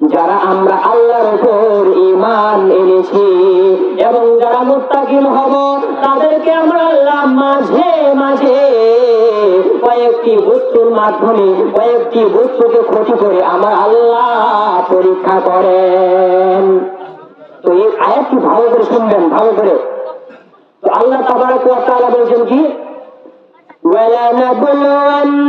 যারা আমরা আল্লাহর উপর ইমান এনেছি এবং যারা মুত্তাকিম হব, তাদেরকে আমরা আল্লাহ মাঝে মাঝে কয়েকটি বস্তুর মাধ্যমে, কয়েকটি বস্তুকে ক্ষতি করে আমার আল্লাহ পরীক্ষা করেন। তো এই আয়াতটি ভালো করে শুনবেন, ভালো করে। তো আল্লাহ তাহলে ওয়া কি? ওয়ালা নাবলুয়ান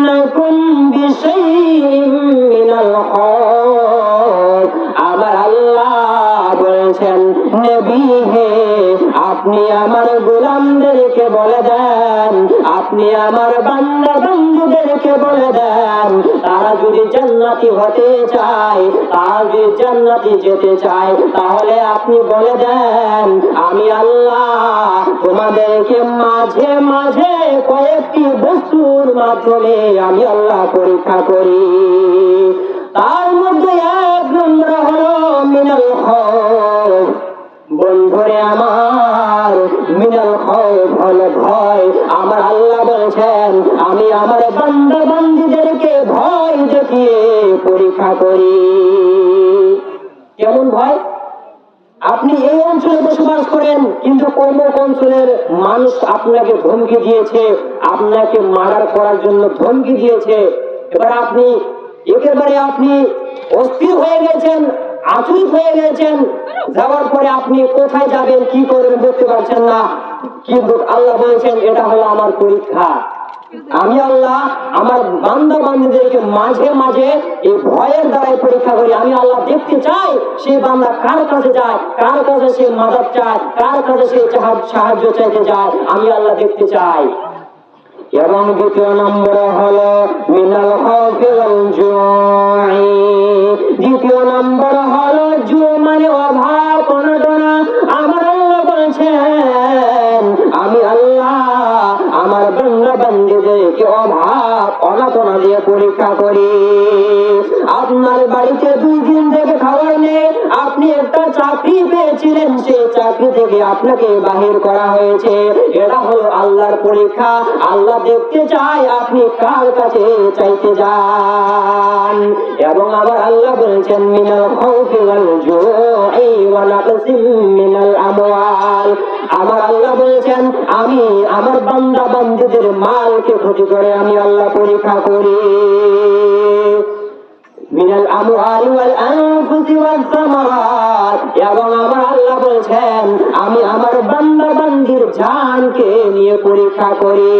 আপনি আমার গোলামদেরকে বলে দেন, আপনি আমার বান্দা বন্ধুদেরকে বলে দেন, তারা যদি জান্নাতি হতে চায়, তারা যদি জান্নাতি যেতে চায়, তাহলে আপনি বলে দেন, আমি আল্লাহ তোমাদেরকে মাঝে মাঝে কয়েকটি বস্তুর মাধ্যমে আমি আল্লাহ পরীক্ষা করি। তার মধ্যে এক নম্বর হলো আমার মিনাল খৌফ হলো ভয়। আমার আল্লাহ বলেছেন, আমি আমার বান্দা বান্দিদেরকে ভয় দেখিয়ে পরীক্ষা করি। কেমন ভয়? আপনি এই অঞ্চলে বসবাস করেন, কিন্তু কোন অঞ্চলের মানুষ আপনাকে ধমকি দিয়েছে, আপনাকে মার্ডার করার জন্য ধমকি দিয়েছে। এবার আপনি, একেবারে আপনি অস্থির হয়ে গেছেন, আচরিত হয়ে গেছেন। যাওয়ার পরে আপনি কোথায় যাবেন, কি করবেন বুঝতে পারছেন না। কিন্তু আল্লাহ বলেছেন, এটা হলো আমার পরীক্ষা। আমি আল্লাহ, আমার বান্দা বান্ধবদেরকে মাঝে মাঝে এই ভয়ের দ্বারাই পরীক্ষা করি। আমি আল্লাহ দেখতে চাই, সে বান্দা কার কাছে যায়, কার কাছে সে মাদক চায়, কার কাছে সে সাহায্য- চাইতে যায়, আমি আল্লাহ দেখতে চাই। এবং দ্বিতীয় নম্বর হলো, মিনাল খাউফি অভাব দিয়ে পরীক্ষা করি। আপনার বাড়িতে দুই দিন থেকে খাবার নেই। আপনি একটা চাকরি পেয়েছিলেন, সেই চাকরি থেকে আপনাকে বাহির করা হয়েছে। এটা হলো আল্লাহর পরীক্ষা। আল্লাহ দেখতে চায় আপনি কার কাছে চাইতে যান। এবং আবার আল্লাহ বলেছেন, মিনাল খাউফি ওয়াল জুই ওয়া মিনাল আমওয়াল। আমার আল্লাহ বলেছেন, আমি আমার বান্দা মালকে করে আমি আল্লাহ পরীক্ষা করি। মিনাল আমওয়ালি ওয়াল আনফুসি সামারাত। এবং আমার আল্লাহ আমি আমার বান্দা বান্দির জানকে নিয়ে পরীক্ষা করি।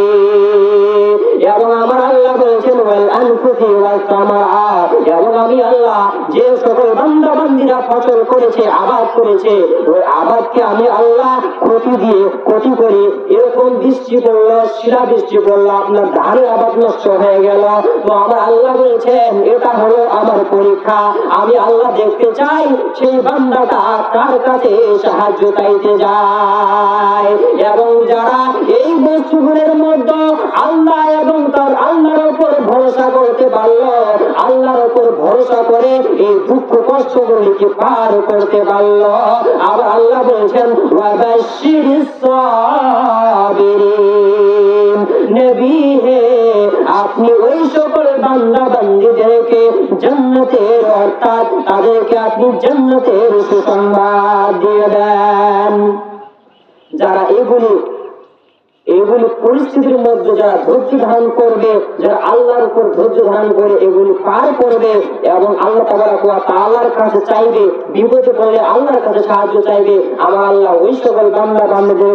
এবং আমার আল্লাহ বলেছেন, ওয়াল আনফুসি সামারাত। এবং আমি আল্লাহ যে সকল বান্দা বান্দিরা ফসল করেছে, আবাদ করেছে, ওই আবাদকে আমি আল্লাহ ক্ষতি দিয়ে ক্ষতি করি এরকম বৃষ্টি পড়ল শিলা বৃষ্টি পড়ল, আপনার ধানের আবাদ নষ্ট হয়ে গেল। তো আমার আল্লাহ বলছেন, এটা হলো আমার পরীক্ষা। আমি আল্লাহ দেখতে চাই, সেই বান্দাটা কার কাছে সাহায্য চাইতে যায়? এবং যারা এই বস্তুগুলোর মধ্যে আল্লাহ এবং তার আল্লাহর উপর ভরসা করতে পারল আল্লাহর উপর ভরসা করে এই দুঃখ কষ্টগুলিকে পার করতে পারল? আবার আল্লাহ বলছেন আপনি ওই সকল বান্দা বান্দীদেরকে জান্নাতের, অর্থাৎ তাদেরকে আপনি জান্নাতের সুসংবাদ দিয়ে দেন। যারা এগুলি এগুলি পরিস্থিতির মধ্যে যারা ধৈর্য ধারণ করবে, যারা আল্লাহর উপর ধৈর্য ধারণ করে এগুলি পার করবে এবং আল্লাহ তাআলার কাছে চাইবে, বিপদে পড়লে আল্লাহর কাছে সাহায্য চাইবে, আমার আল্লাহ ওই সকল বান্দা বান্দাদের